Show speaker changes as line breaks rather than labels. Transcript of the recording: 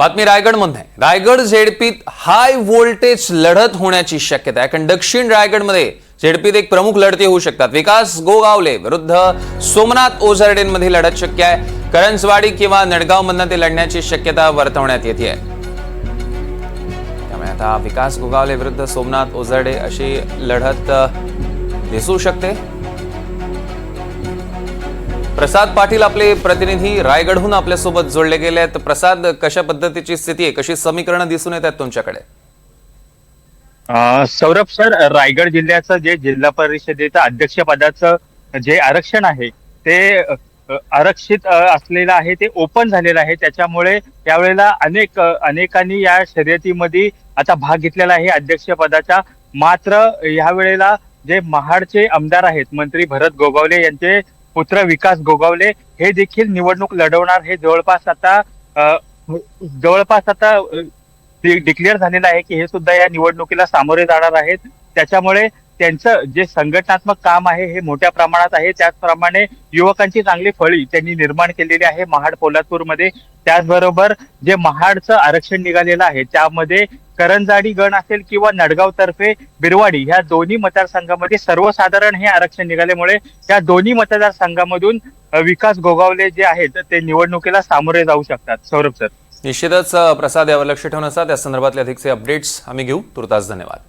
बातमी रायगडमध्ये आहे. रायगड झेडपीत हाय व्होल्टेज लढत होण्याची शक्यता आहे. कारण दक्षिण रायगडमध्ये झेडपीत एक प्रमुख लढती होऊ शकतात. विकास गोगावले विरुद्ध सोमनाथ ओझरडेंमध्ये लढत शक्य आहे. करंजवाडी किंवा नडगावमधनं ते लढण्याची शक्यता वर्तवण्यात येते त्यामुळे आता विकास गोगावले विरुद्ध सोमनाथ ओझरडे अशी लढत दिसू शकते. प्रसाद पाटील आपले प्रतिनिधी रायगडहून आपल्यासोबत जोडले गेले आहेत. प्रसाद कशा पद्धतीची स्थिती आहे? कशी समीकरणं दिसून येत आहेत तुमच्याकडे?
अं, सौरभ सर रायगड जिल्ह्याचं जे जिल्हा परिषदेचं अध्यक्षपदाचं जे आरक्षण आहे ते आरक्षित असलेलं आहे ते ओपन झालेलं आहे. त्याच्यामुळे यावेळेला अनेक अनेकांनी या शर्यतीमध्ये आता भाग घेतलेला आहे अध्यक्षपदाचा. मात्र यावेळेला जे महाडचे आमदार आहेत मंत्री भरत गोगावले यांचे पुत्र विकास गोगावले हे देखील निवडणूक लढवणार. हे जवळपास आता जवळपास आता डिक्लेअर झालेलं आहे की हे सुद्धा या निवडणुकीला सामोरे जाणार आहेत. त्याच्यामुळे त्यांचं जे संघटनात्मक काम आहे हे मोठ्या प्रमाणात आहे. त्याचप्रमाणे युवकांची चांगली फळी त्यांनी निर्माण केलेली आहे महाड पोलादपूरमध्ये. त्याचबरोबर जे महाडचं आरक्षण निघालेलं आहे त्यामध्ये करंजाडी गण असेल किंवा नडगाव तर्फे बिरवाडी ह्या दोन्ही मतदारसंघामध्ये सर्वसाधारण हे आरक्षण निघाल्यामुळे त्या दोन्ही मतदारसंघामधून विकास गोगावले जे आहेत ते निवडणुकीला सामोरे जाऊ शकतात. सौरभ सर.
निश्चितच प्रसाद यावर लक्ष ठेवून असा त्या संदर्भातले अधिकचे अपडेट्स आम्ही घेऊ. तुर्तास धन्यवाद.